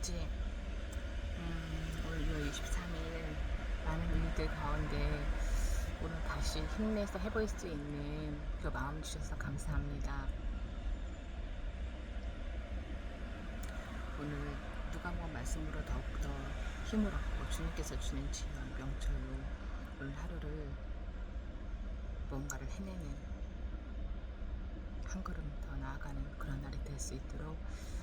있지. 음, 오늘 6월 23일 많은 일들 가운데 오늘 다시 힘내서 해볼 수 있는 그 마음 주셔서 감사합니다. 오늘 누가복음 말씀으로 더욱더 힘을 얻고 주님께서 주는 지혜와 명철로 오늘 하루를 뭔가를 해내는 한 걸음 더 나아가는 그런 날이 될 수 있도록 어,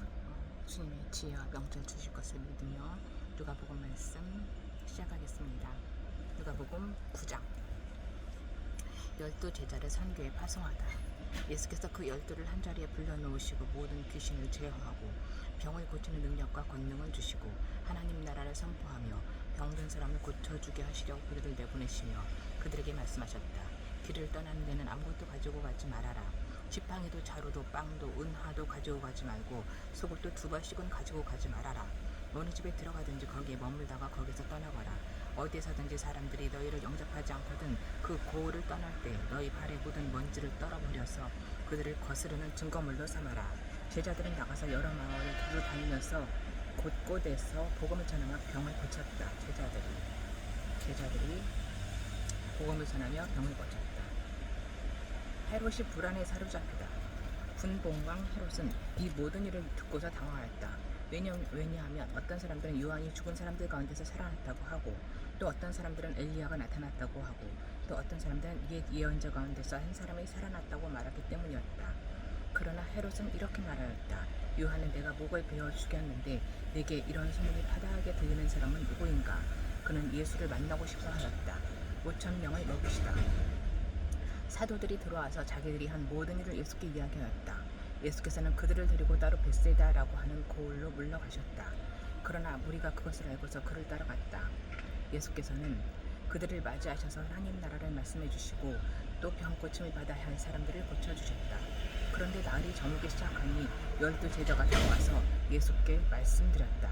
주님의 지혜와 명철 주실 것을 믿으며 누가복음 말씀 시작하겠습니다. 누가복음 9장 열두 제자를 선교에 파송하다. 예수께서 그 열두를 한 자리에 불러놓으시고 모든 귀신을 제어하고 병을 고치는 능력과 권능을 주시고 하나님 나라를 선포하며 병든 사람을 고쳐주게 하시려고 그들을 내보내시며 그들에게 말씀하셨다. 길을 떠나는 데는 아무것도 가지고 가지 말아라. 지팡이도 자루도 빵도 은하도 가지고 가지 말고 속옷도 두 벌씩은 가지고 가지 말아라. 어느 집에 들어가든지 거기에 머물다가 거기서 떠나거라. 어디에서든지 사람들이 너희를 영접하지 않거든 그 고을을 떠날 때 너희 발에 묻은 먼지를 떨어버려서 그들을 거스르는 증거물로 삼아라. 제자들은 나가서 여러 마을을 두루 다니면서 곳곳에서 복음을 전하며 병을 고쳤다. 제자들이 제자들이 복음을 전하며 병을 고쳤다. 헤롯이 불안에 사로잡히다. 군봉왕 헤롯은 이 모든 일을 듣고서 당황하였다. 왜냐, 왜냐하면 어떤 사람들은 요한이 죽은 사람들 가운데서 살아났다고 하고 또 어떤 사람들은 엘리야가 나타났다고 하고 또 어떤 사람들은 옛 예언자 가운데서 한 사람이 살아났다고 말하기 때문이었다. 그러나 헤롯은 이렇게 말하였다. 요한은 내가 목을 베어 죽였는데 내게 이런 소문이 파다하게 들리는 사람은 누구인가? 그는 예수를 만나고 싶어 하였다. 5천 명을 먹이시다. 사도들이 들어와서 자기들이 한 모든 일을 예수께 이야기하였다. 예수께서는 그들을 데리고 따로 베세다라고 하는 고을로 물러가셨다. 그러나 무리가 그것을 알고서 그를 따라갔다. 예수께서는 그들을 맞이하셔서 하나님 나라를 말씀해 주시고 또 병 고침을 받아야 할 사람들을 고쳐 주셨다. 그런데 날이 저물기 시작하니 열두 제자가 나와서 예수께 말씀드렸다.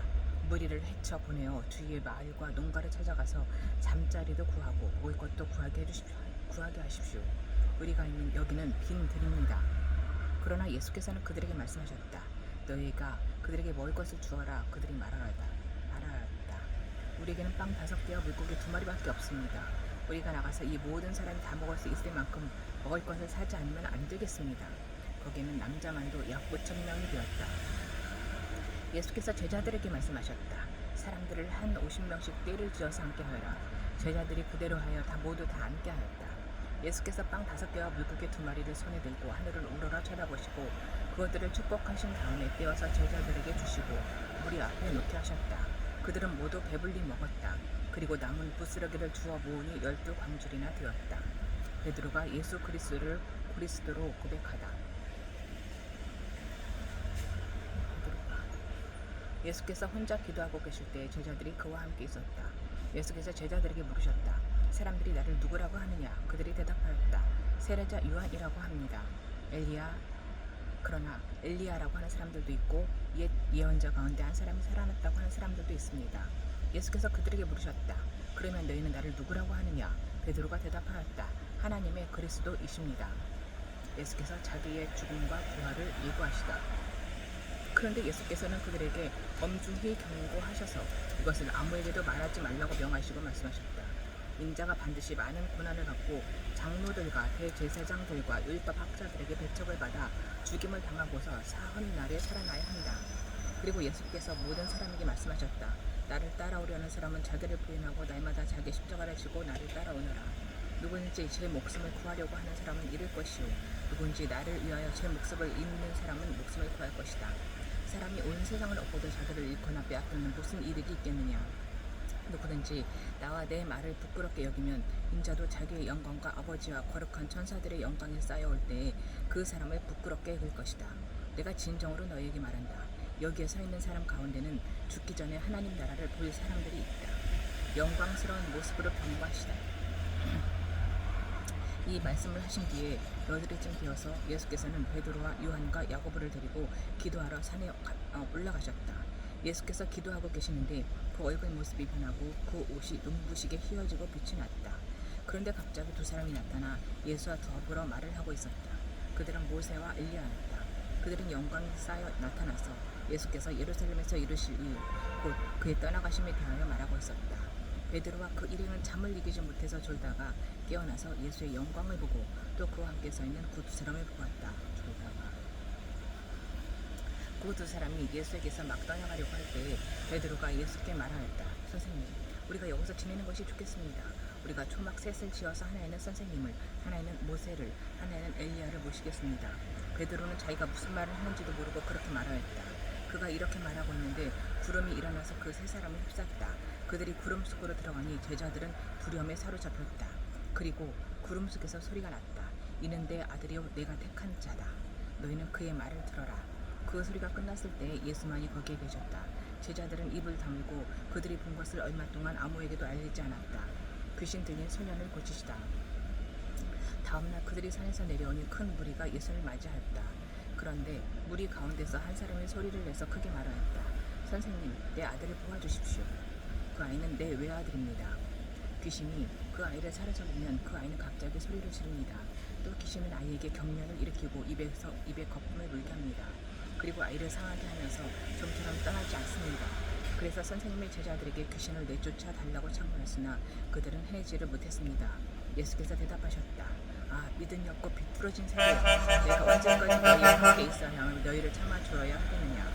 무리를 헤쳐 보내어 주위의 마을과 농가를 찾아가서 잠자리도 구하고 먹을 것도 구하게 해주십시오. 구하게 하십시오. 우리가 있는 여기는 빈 들입니다. 그러나 예수께서는 그들에게 말씀하셨다. 너희가 그들에게 먹을 것을 주어라. 그들이 말하였다. 말하였다. 우리에게는 빵 다섯 개와 물고기 두 마리밖에 없습니다. 우리가 나가서 이 모든 사람이 다 먹을 수 있을 만큼 먹을 것을 사지 않으면 안 되겠습니다. 거기에는 남자만도 약 5천 명이 되었다. 예수께서 제자들에게 말씀하셨다. 사람들을 한 50명씩 떼를 지어서 앉게 하여라. 제자들이 그대로 하여 다 모두 다 앉게 하였다. 예수께서 빵 다섯 개와 물고기 두 마리를 손에 들고 하늘을 우러러 쳐다보시고 그것들을 축복하신 다음에 떼어서 제자들에게 주시고 우리 앞에 놓게 하셨다. 그들은 모두 배불리 먹었다. 그리고 남은 부스러기를 주워 모으니 열두 광줄이나 되었다. 베드로가 예수 그리스도를 그리스도로 고백하다. 예수께서 혼자 기도하고 계실 때 제자들이 그와 함께 있었다. 예수께서 제자들에게 물으셨다. 사람들이 나를 누구라고 하느냐? 그들이 대답하였다. 세례자 요한이라고 합니다. 엘리야 그러나 엘리야라고 하는 사람들도 있고 옛 예언자 가운데 한 사람이 살아났다고 하는 사람들도 있습니다. 예수께서 그들에게 물으셨다. 그러면 너희는 나를 누구라고 하느냐? 베드로가 대답하였다. 하나님의 그리스도이십니다. 예수께서 자기의 죽음과 부활을 예고하시다. 그런데 예수께서는 그들에게 엄중히 경고하셔서 이것을 아무에게도 말하지 말라고 명하시고 말씀하셨다. 인자가 반드시 많은 고난을 받고 장로들과 대제사장들과 율법 학자들에게 배척을 받아 죽임을 당하고서 사흘 날에 살아나야 한다. 그리고 예수께서 모든 사람에게 말씀하셨다. 나를 따라오려는 사람은 자기를 부인하고 날마다 자기 십자가를 지고 나를 따라오너라. 누구든지 제 목숨을 구하려고 하는 사람은 잃을 것이요 누군지 나를 위하여 제 목숨을 잃는 사람은 목숨을 구할 것이다. 사람이 온 세상을 얻고도 자기를 잃거나 빼앗기면 무슨 이득이 있겠느냐? 누구든지 나와 내 말을 부끄럽게 여기면 인자도 자기의 영광과 아버지와 거룩한 천사들의 영광에 쌓여올 때에 그 사람을 부끄럽게 여길 것이다. 내가 진정으로 너희에게 말한다. 여기에 서 있는 사람 가운데는 죽기 전에 하나님 나라를 볼 사람들이 있다. 영광스러운 모습으로 병과시다. 이 말씀을 하신 뒤에 여드레쯤 되어서 예수께서는 베드로와 요한과 야고보를 데리고 기도하러 산에 가- 어, 올라가셨다. 예수께서 기도하고 계시는데 그 얼굴 모습이 변하고 그 옷이 눈부시게 휘어지고 빛이 났다. 그런데 갑자기 두 사람이 나타나 예수와 더불어 말을 하고 있었다. 그들은 모세와 엘리야였다. 그들은 영광이 쌓여 나타나서 예수께서 예루살렘에서 이르실 이 곧 그의 떠나가심에 대하여 말하고 있었다. 베드로와 그 일행은 잠을 이기지 못해서 졸다가 깨어나서 예수의 영광을 보고 또 그와 함께 서 있는 그 두 사람을 보았다. 졸다가 그두 사람이 예수에게서 막 떠나가려고 할 때에 베드로가 예수께 말하였다. 선생님, 우리가 여기서 지내는 것이 좋겠습니다. 우리가 초막 셋을 지어서 하나에는 선생님을, 하나에는 모세를, 하나에는 엘리야를 모시겠습니다. 베드로는 자기가 무슨 말을 하는지도 모르고 그렇게 말하였다. 그가 이렇게 말하고 있는데 구름이 일어나서 그 세 사람을 휩쌌다. 그들이 구름 속으로 들어가니 제자들은 두려움에 사로잡혔다. 그리고 구름 속에서 소리가 났다. 이는 내 아들이요 내가 택한 자다. 너희는 그의 말을 들어라. 그 소리가 끝났을 때 예수만이 거기에 계셨다. 제자들은 입을 다물고 그들이 본 것을 얼마 동안 아무에게도 알리지 않았다. 귀신 들린 소년을 고치시다. 다음날 그들이 산에서 내려오니 큰 무리가 예수를 맞이하였다. 그런데 무리 가운데서 한 사람이 소리를 내서 크게 말하였다. 선생님, 내 아들을 도와주십시오. 그 아이는 내 외아들입니다. 귀신이 그 아이를 사로잡으면 그 아이는 갑자기 소리를 지릅니다. 또 귀신은 아이에게 경련을 일으키고 입에서 입에 거품을 물게 합니다. 그리고 아이를 상하게 하면서 좀처럼 떠나지 않습니다. 그래서 선생님의 제자들에게 귀신을 내쫓아 달라고 청하였으나 그들은 해내지를 못했습니다. 예수께서 대답하셨다. 아 믿음이 없고 비뚤어진 세대 내가 언제까지 너희와 함께 있어야 너희를 참아주어야 하겠느냐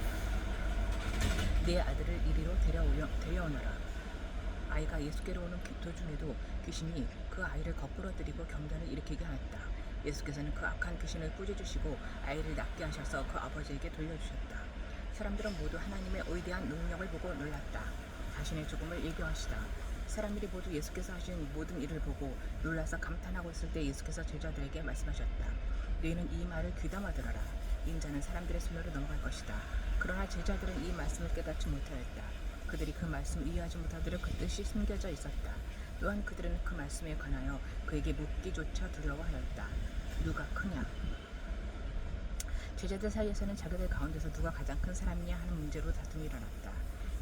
내 아들을 이리로 데려오려, 데려오너라 아이가 예수께로 오는 기- 도중에도 귀신이 그 아이를 거꾸로 들이고 경련을 일으키게 하였다. 예수께서는 그 악한 귀신을 꾸짖으시고 아이를 낫게 하셔서 그 아버지에게 돌려주셨다. 사람들은 모두 하나님의 위대한 능력을 보고 놀랐다. 자신의 죽음을 일교하시다. 사람들이 모두 예수께서 하신 모든 일을 보고 놀라서 감탄하고 있을 때 예수께서 제자들에게 말씀하셨다. 너희는 이 말을 귀담아 들어라. 인자는 사람들의 손으로 넘어갈 것이다. 그러나 제자들은 이 말씀을 깨닫지 못하였다. 그들이 그 말씀 이해하지 못하도록 그 뜻이 숨겨져 있었다. 또한 그들은 그 말씀에 관하여 그에게 묻기조차 두려워하였다. 누가 크냐? 제자들 사이에서는 자기들 가운데서 누가 가장 큰 사람이냐 하는 문제로 다툼이 일어났다.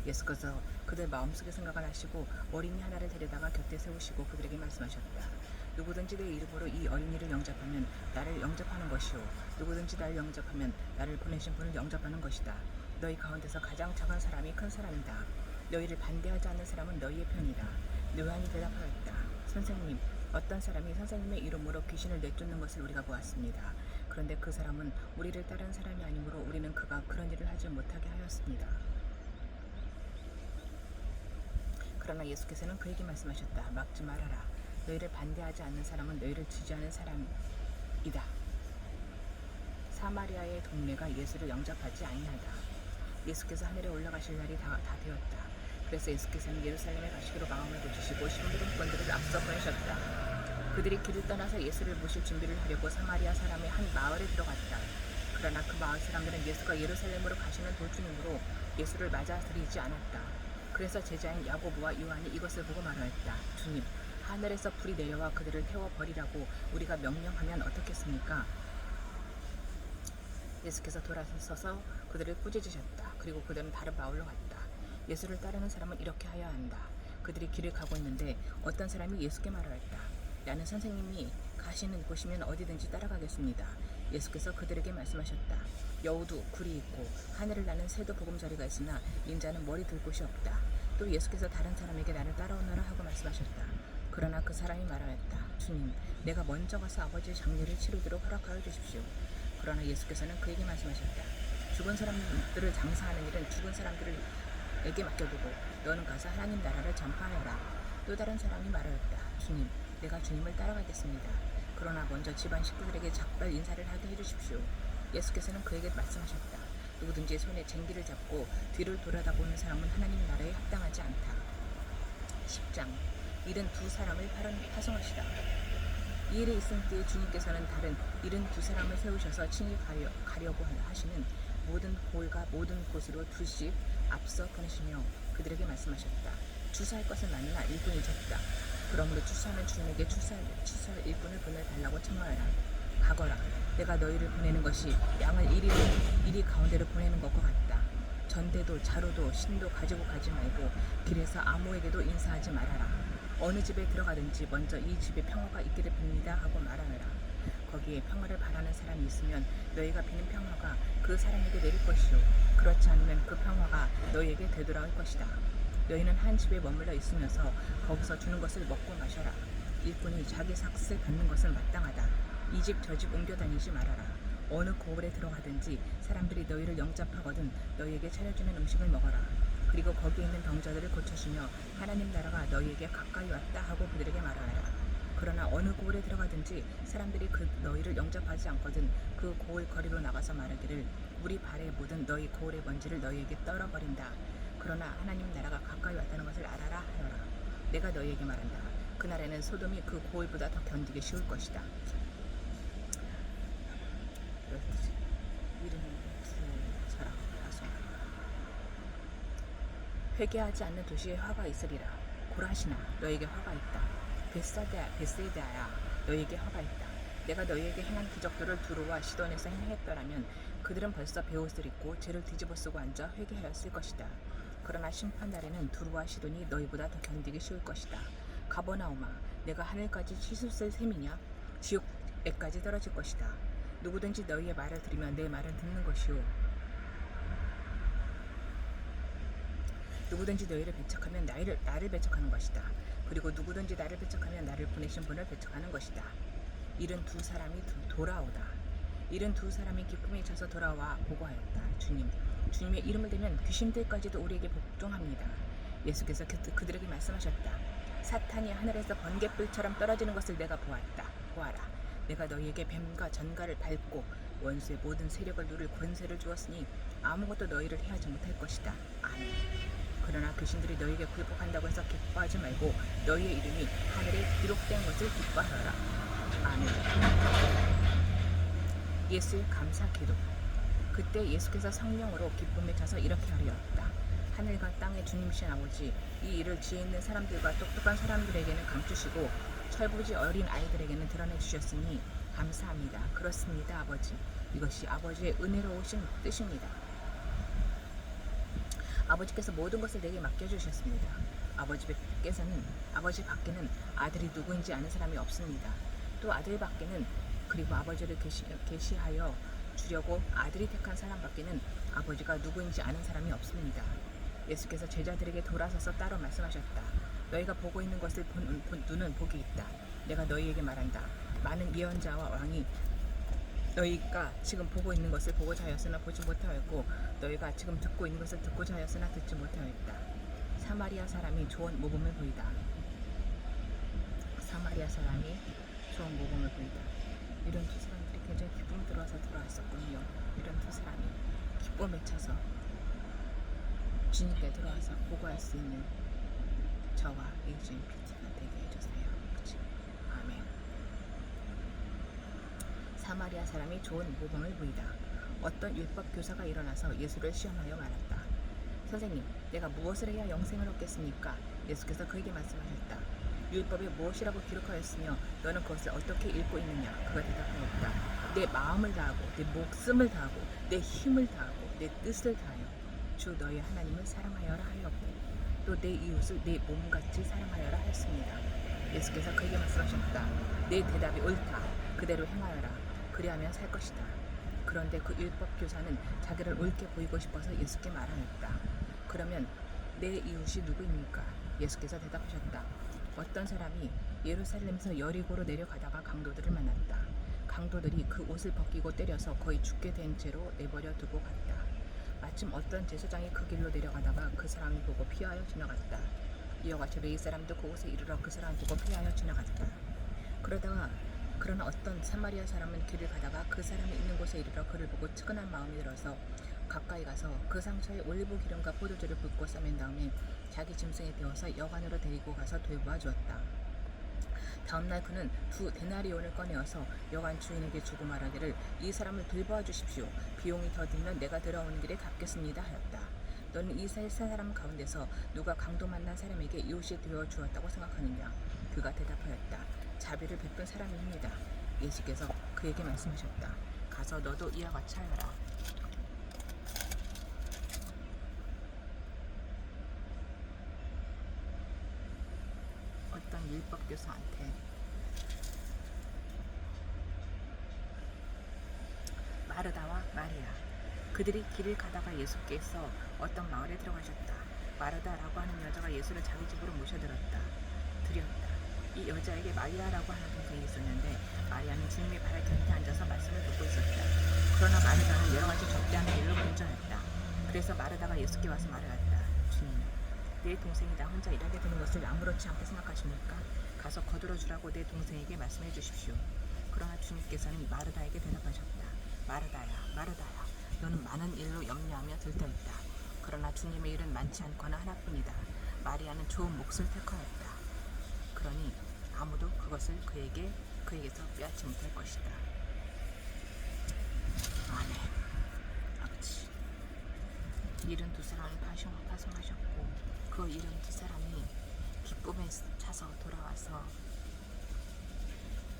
예수께서 그들 마음속의 생각을 하시고 어린이 하나를 데려다가 곁에 세우시고 그들에게 말씀하셨다. 누구든지 내 이름으로 이 어린이를 영접하면 나를 영접하는 것이요 누구든지 나를 영접하면 나를 보내신 분을 영접하는 것이다. 너희 가운데서 가장 작은 사람이 큰 사람이다. 너희를 반대하지 않는 사람은 너희의 편이다. 요한이 대답하였다. 선생님, 어떤 사람이 선생님의 이름으로 귀신을 내쫓는 것을 우리가 보았습니다. 그런데 그 사람은 우리를 따른 사람이 아니므로 우리는 그가 그런 일을 하지 못하게 하였습니다. 그러나 예수께서는 그에게 말씀하셨다. 막지 말아라. 너희를 반대하지 않는 사람은 너희를 지지하는 사람이다. 사마리아의 동네가 예수를 영접하지 아니하다. 예수께서 하늘에 올라가실 날이 다, 다 되었다. 그래서 예수께서는 예루살렘에 가시기로 마음을 고치시고 심부름꾼들을 앞서 보내셨다. 그들이 길을 떠나서 예수를 모실 준비를 하려고 사마리아 사람의 한 마을에 들어갔다. 그러나 그 마을 사람들은 예수가 예루살렘으로 가시는 도중이므로 예수를 맞아들이지 않았다. 그래서 제자인 야고보와 요한이 이것을 보고 말하였다. 주님, 하늘에서 불이 내려와 그들을 태워 버리라고 우리가 명령하면 어떻겠습니까? 예수께서 돌아서서 그들을 꾸짖으셨다. 그리고 그들은 다른 마을로 갔다. 예수를 따르는 사람은 이렇게 하여야 한다. 그들이 길을 가고 있는데 어떤 사람이 예수께 말하였다. 나는 선생님이 가시는 곳이면 어디든지 따라가겠습니다. 예수께서 그들에게 말씀하셨다. 여우도 굴이 있고 하늘을 나는 새도 보금자리가 있으나 인자는 머리 들 곳이 없다. 또 예수께서 다른 사람에게 나를 따라오너라 하고 말씀하셨다. 그러나 그 사람이 말하였다. 주님, 내가 먼저 가서 아버지의 장례를 치르도록 허락하여 주십시오. 그러나 예수께서는 그에게 말씀하셨다. 죽은 사람들을 장사하는 일은 죽은 사람들 에게 맡겨두고 너는 가서 하나님 나라를 전파하여라. 또 다른 사람이 말하였다. 주님, 내가 주님을 따라가겠습니다. 그러나 먼저 집안 식구들에게 작별 인사를 하게 해주십시오. 예수께서는 그에게 말씀하셨다. 누구든지 손에 쟁기를 잡고 뒤를 돌아다보는 사람은 하나님 나라에 합당하지 않다. 10장 일은 두 사람을 파송하시다. 이 일이 있은 때에 주님께서는 다른 일은 두 사람을 세우셔서 친히 가려, 가려고 하시는 모든 골과 모든 곳으로 두씩 앞서 보내시며 그들에게 말씀하셨다. 주사할 것은 많으나 일꾼이 적다. 그러므로 추수하는 주님에게 추수할, 추수할 일꾼을 보내달라고 청하여라. 가거라. 내가 너희를 보내는 것이 양을 이리, 이리 가운데로 보내는 것과 같다. 전대도 자루도 신도 가지고 가지 말고 길에서 아무에게도 인사하지 말아라. 어느 집에 들어가든지 먼저 이 집에 평화가 있기를 빕니다 하고 말하느라. 거기에 평화를 바라는 사람이 있으면 너희가 비는 평화가 그 사람에게 내릴 것이요 그렇지 않으면 그 평화가 너희에게 되돌아올 것이다. 너희는 한 집에 머물러 있으면서 거기서 주는 것을 먹고 마셔라. 일꾼이 자기 삭세 받는 것은 마땅하다. 이 집 저 집 옮겨 다니지 말아라. 어느 고을에 들어가든지 사람들이 너희를 영접하거든 너희에게 차려주는 음식을 먹어라. 그리고 거기에 있는 병자들을 고쳐주며 하나님 나라가 너희에게 가까이 왔다 하고 그들에게 말하라. 그러나 어느 고을에 들어가든지 사람들이 그 너희를 영접하지 않거든 그 고을 거리로 나가서 말하기를 우리 발에 묻은 너희 고을의 먼지를 너희에게 떨어버린다. 그러나 하나님 나라가 가까이 왔다는 것을 알아라 하여라. 내가 너희에게 말한다. 그날에는 소돔이 그 고을보다 더 견디기 쉬울 것이다. 회개하지 않는 도시에 화가 있으리라. 고라시나 너에게 화가 있다. 베사데 베세다야 너에게 화가 있다. 내가 너희에게 행한 기적들을 두루와 시돈에서 행했더라면 그들은 벌써 베옷을 입고 죄를 뒤집어 쓰고 앉아 회개하였을 것이다. 그러나 심판 날에는 두루와 시돈이 너희보다 더 견디기 쉬울 것이다. 가버나오마 내가 하늘까지 치솟을 셈이냐 지옥에까지 떨어질 것이다. 누구든지 너희의 말을 들으면 내 말을 듣는 것이요 누구든지 너희를 배척하면 나를, 나를 배척하는 것이다. 그리고 누구든지 나를 배척하면 나를 보내신 분을 배척하는 것이다. 이른 두 사람이 두- 돌아오다. 이른 두 사람이 기쁨에 차서 돌아와 보고하였다. 주님, 주님의 이름을 대면 귀신들까지도 우리에게 복종합니다. 예수께서 그, 그들에게 말씀하셨다. 사탄이 하늘에서 번갯불처럼 떨어지는 것을 내가 보았다. 보아라. 내가 너희에게 뱀과 전갈을 밟고 원수의 모든 세력을 누릴 권세를 주었으니 아무것도 너희를 해하지 못할 것이다. 아멘. 그러나 귀신들이 너희에게 굴복한다고 해서 기뻐하지 말고 너희의 이름이 하늘에 기록된 것을 기뻐하라. 아멘. 예수의 감사 기도. 그때 예수께서 성령으로 기쁨에 차서 이렇게 하리었다. 하늘과 땅의 주님이신 아버지, 이 일을 지혜 있는 사람들과 똑똑한 사람들에게는 감추시고 철부지 어린 아이들에게는 드러내 주셨으니 감사합니다. 그렇습니다, 아버지. 이것이 아버지의 은혜로우신 뜻입니다. 아버지께서 모든 것을 내게 맡겨주셨습니다. 아버지께서는 아버지 밖에는 아들이 누구인지 아는 사람이 없습니다. 또 아들 밖에는 그리고 아버지를 계시, 계시하여 주려고 아들이 택한 사람 밖에는 아버지가 누구인지 아는 사람이 없습니다. 예수께서 제자들에게 돌아서서 따로 말씀하셨다. 너희가 보고 있는 것을 본, 본 눈은 복이 있다. 내가 너희에게 말한다. 많은 예언자와 왕이 너희가 지금 보고 있는 것을 보고자 하였으나 보지 못하였고 너희가 지금 듣고 있는 것을 듣고자 하였으나 듣지 못하였다. 사마리아 사람이 좋은 모범을 보이다. 사마리아 사람이 좋은 모범을 보이다. 이런 두 사람들이 굉장히 기쁨 들어서 돌아왔었군요. 이런 두 사람이 기쁨에 차서 주님께 들어와서 보고할 수 있는 저와 PT가 되게 해주세요. 그치? 아멘. 사마리아 사람이 좋은 모범을 보이다. 어떤 율법 교사가 일어나서 예수를 시험하여 말했다. 선생님, 내가 무엇을 해야 영생을 얻겠습니까? 예수께서 그에게 말씀하셨다. 율법에 무엇이라고 기록하였으며 너는 그것을 어떻게 읽고 있느냐? 그가 대답하였다. 내 마음을 다하고 내 목숨을 다하고 내 힘을 다하고 내 뜻을 다하여 주 너희 하나님을 사랑하여라 하였고 또 내 이웃을 내 몸같이 사랑하여라 하였습니다. 예수께서 그에게 말씀하셨다. 내 대답이 옳다. 그대로 행하여라. 그리하면 살 것이다. 그런데 그 율법 교사는 자기를 옳게 보이고 싶어서 예수께 말하였다. 그러면 내 이웃이 누구입니까? 예수께서 대답하셨다. 어떤 사람이 예루살렘에서 여리고로 내려가다가 강도들을 만났다. 강도들이 그 옷을 벗기고 때려서 거의 죽게 된 채로 내버려 두고 갔다. 마침 어떤 제사장이 그 길로 내려가다가 그 사람을 보고 피하여 지나갔다. 이와 같이 레이 사람도 그곳에 이르러 그 사람을 보고 피하여 지나갔다. 그러다가 그러나 어떤 사마리아 사람은 길을 가다가 그 사람이 있는 곳에 이르러 그를 보고 측은한 마음이 들어서 가까이 가서 그 상처에 올리브 기름과 포도주를 붓고 싸맨 다음에 자기 짐승에 태워서 여관으로 데리고 가서 되보아 주었다. 다음날 그는 두 데나리온을 꺼내어서 여관 주인에게 주고 말하기를 이 사람을 돌보아 주십시오. 비용이 더 들면 내가 들어오는 길에 갚겠습니다 하였다. 너는 이세 사람 가운데서 누가 강도 만난 사람에게 이웃이 되어 주었다고 생각하느냐? 그가 대답하였다. 자비를 베푼 사람입니다. 예수께서 그에게 말씀하셨다. 가서 너도 이와 같이 하여라. 어떤 율법 교사한테 마르다와 마리아 그들이 길을 가다가 예수께서 어떤 마을에 들어가셨다. 마르다라고 하는 여자가 예수를 자기 집으로 모셔들었다. 드렸다. 이 여자에게 마리아라고 하는 동생이 있었는데 마리아는 주님의 발을 곁에 앉아서 말씀을 듣고 있었다. 그러나 마르다는 여러 가지 접대하는 일로 분주했다. 그래서 마르다가 예수께 와서 말하였다. 주님, 내 동생이 나 혼자 일하게 되는 것을 아무렇지 않게 생각하십니까? 가서 거들어 주라고 내 동생에게 말씀해 주십시오. 그러나 주님께서는 마르다에게 대답하셨다. 마르다야, 마르다야, 너는 많은 일로 염려하며 들떠있다. 그러나 주님의 일은 많지 않거나 하나뿐이다. 마리아는 좋은 몫을 택하였다. 그러니 아무도 그것을 그에게 그에게서 빼앗지 못할 것이다. 아멘. 아버지. 일흔 두 사람을 파송, 파송하셨고 그 일흔 두 사람이 기쁨에 차서 돌아와서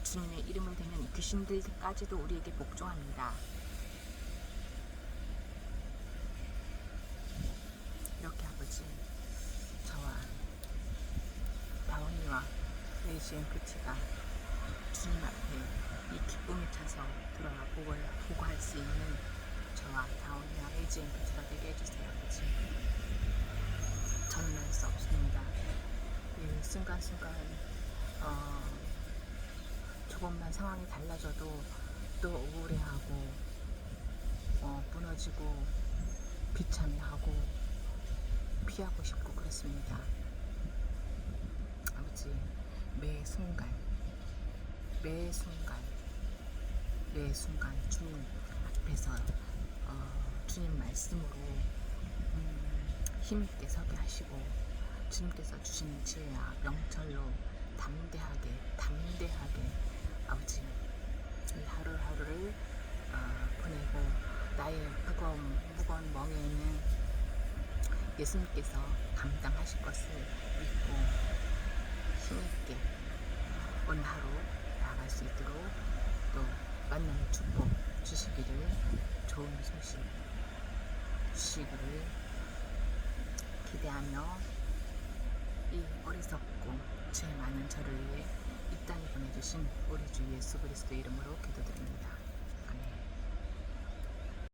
주님의 이름을 대는 귀신들까지도 우리에게 복종합니다. 이렇게 아버지 저와 다원이와 레이지앤 크티가 주님 앞에 이 기쁨이 차서 돌아와 보고, 보고할 수 있는 저와 다원이와 레이지앤 크티가 되게 해주세요. 아버지 저는 할수 없습니다. 이 순간순간 어, 조금만 상황이 달라져도 또 우울해하고 어, 무너지고 비참해하고 피하고 싶고 그렇습니다. 아버지 매 순간 매 순간 매 순간 주님 앞에서 어, 주님 말씀으로 음, 힘있게 서게 하시고 주님께서 주시는 지혜와 명철로 담대하게 담대하게 아버지 이 하루하루를 어, 보내고 나의 무거운 무거운 멍에는 예수님께서 감당하실 것을 믿고 힘있게 오늘 하루 나아갈 수 있도록 또 만남의 축복 주시기를 좋은 소식 주시기를 기대하며 이 어리석고 죄 많은 저를 위해 이 땅에 보내주신 우리 주 예수 그리스도 이름으로 기도드립니다.